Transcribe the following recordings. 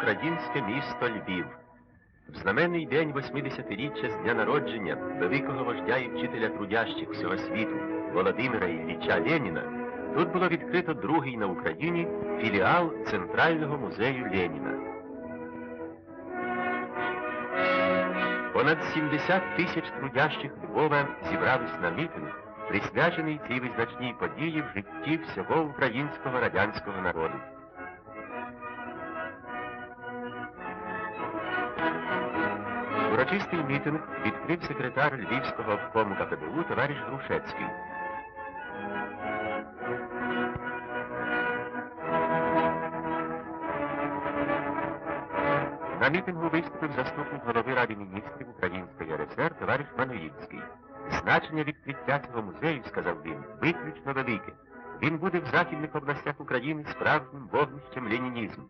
Українське місто Львів. В знаменний день 80-річчя з дня народження великого вождя і вчителя трудящих всього світу Володимира Ілліча Леніна тут було відкрито другий на Україні філіал Центрального музею Леніна. Понад 70 тисяч трудящих Львова зібрались на мітинг, присвячений цій визначній події в житті всього українського радянського народу. Урочистий мітинг відкрив секретар Львівського обкому КПБУ товариш Грушецький. На мітингу виступив заступник голови Ради міністрів Української РСР товариш Мануїльський. Значення відкриття цього музею, сказав він, виключно велике. Він буде в західних областях України справжнім вогнищем ленінізму.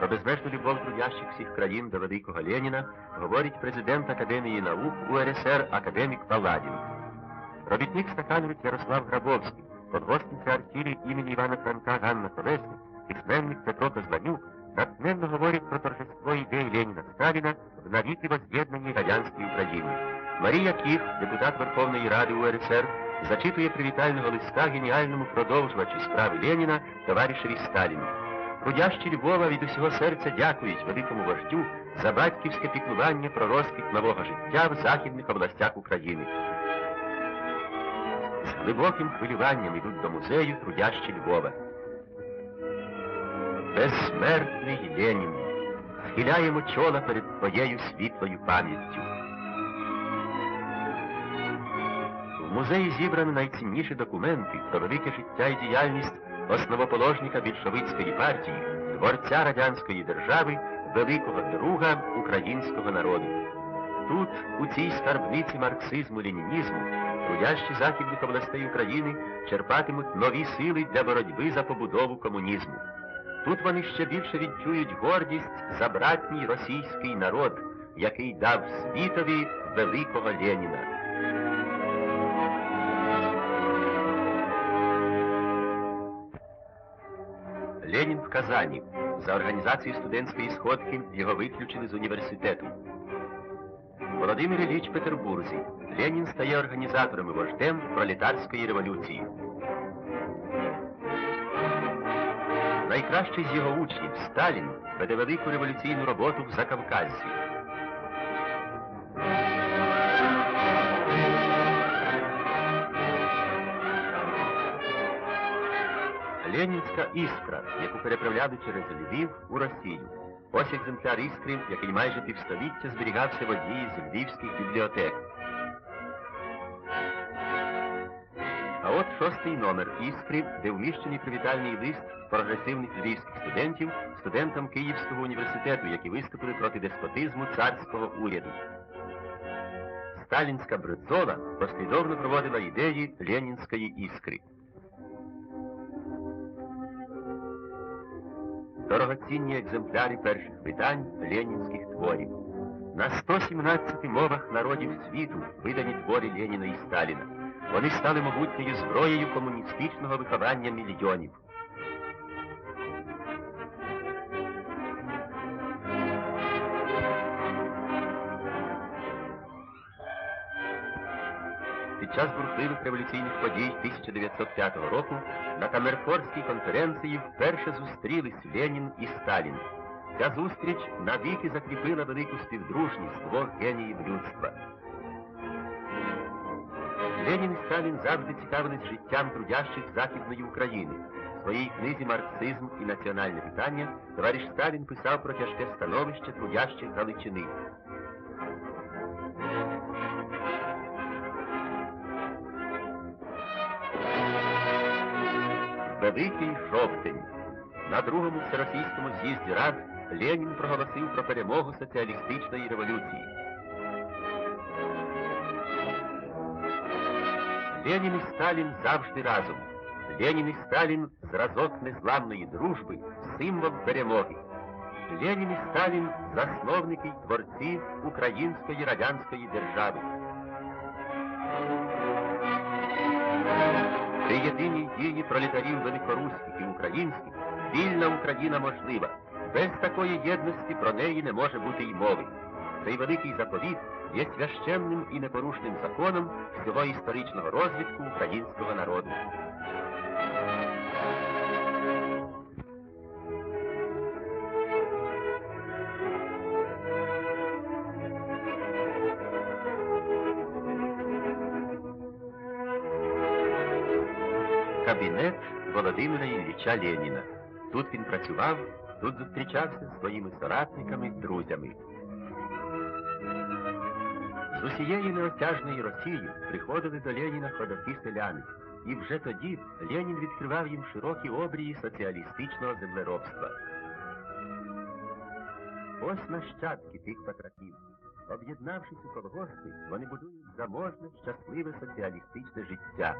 Про безмежну любов трудящих всіх країн до великого Леніна говорить президент Академії наук УРСР академік Паладін. Робітник стакановець Ярослав Грабовський, подгоспниця артілі імені Івана Франка Ганна Колесник, письменник Петро Козланюк натхненно говорять про торжество ідей Леніна Сталіна в навіки воз'єднаній радянській Україні. Марія Кіх, депутат Верховної Ради УРСР, зачитує привітального листа геніальному продовжувачу справи Леніна товаришеві Сталіну. Трудящі Львова від усього серця дякують великому вождю за батьківське піклування про розквіт нового життя в західних областях України. З глибоким хвилюванням йдуть до музею трудящі Львова. Безсмертний Ленін, схиляємо чола перед твоєю світлою пам'яттю. В музеї зібрано найцінніші документи про велике життя і діяльність основоположника більшовицької партії, творця радянської держави, великого друга українського народу. Тут, у цій скарбниці марксизму-ленінізму, трудящі західних областей України черпатимуть нові сили для боротьби за побудову комунізму. Тут вони ще більше відчують гордість за братній російський народ, який дав світові великого Леніна. Ленін в Казані. За організацію студентської сходки його виключили з університету. Володимир Ілліч в Петербурзі. Ленін стає організатором і вождем пролетарської революції. Найкращий з його учнів Сталін веде велику революційну роботу в Закавказзі. Ленінська іскра, яку переправляли через Львів у Росію. Ось екземпляр іскри, який майже півстоліття зберігався в одній з львівських бібліотек. А от шостий номер іскри, де вміщений привітальний лист прогресивних львівських студентів студентам Київського університету, які виступили проти деспотизму царського уряду. Сталінська Брицола послідовно проводила ідеї Ленінської іскри. Дорогоцінні екземпляри перших видань ленінських творів. На 117 мовах народів світу видані твори Леніна і Сталіна. Вони стали могутньою зброєю комуністичного виховання мільйонів. Час бурхливих революційних подій 1905 року на Камерфорській конференції вперше зустрілись Ленін і Сталін. Ця зустріч навіки закріпила велику співдружність двох геніїв людства. Ленін і Сталін завжди цікавились життям трудящих Західної України. В своїй книзі Марксизм і національне питання товариш Сталін писав про тяжке становище трудящих Галичини. Великий жовтень. На другому всеросійському з'їзді Рад Ленін проголосив про перемогу соціалістичної революції. Ленін і Сталін завжди разом. Ленін і Сталін зразок незламної дружби, символ перемоги. Ленін і Сталін засновники й творці Української радянської держави. При єдиній дії пролетарів великоруських і українських вільна Україна можлива. Без такої єдності про неї не може бути й мови. Цей великий заповіт є священним і непорушним законом всього історичного розвитку українського народу. Кабінет Володимира Ілліча Леніна. Тут він працював, тут зустрічався зі своїми соратниками, друзями. З усієї неосяжної Росії приходили до Леніна ходоки селяни, і вже тоді Ленін відкривав їм широкі обрії соціалістичного землеробства. Ось нащадки тих патраків. Об'єднавшись у колгоспи, вони будують заможне, щасливе соціалістичне життя.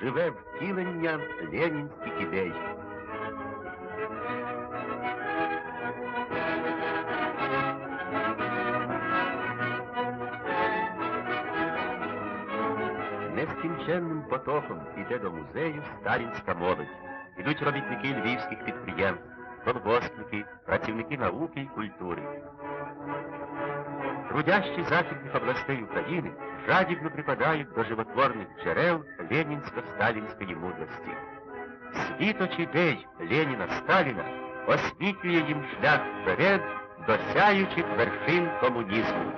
Живе втілення ленінських ідей. Нескінченним потоком іде до музею сталінська молодь. Ідуть робітники львівських підприємств, колгоспники, працівники науки і культури. Трудящі західних областей України жадібно припадають до животворних джерел ленінсько-сталінської мудрості. Світоч ідей Леніна Сталіна освітлює їм шлях вперед досяючи вершин комунізму.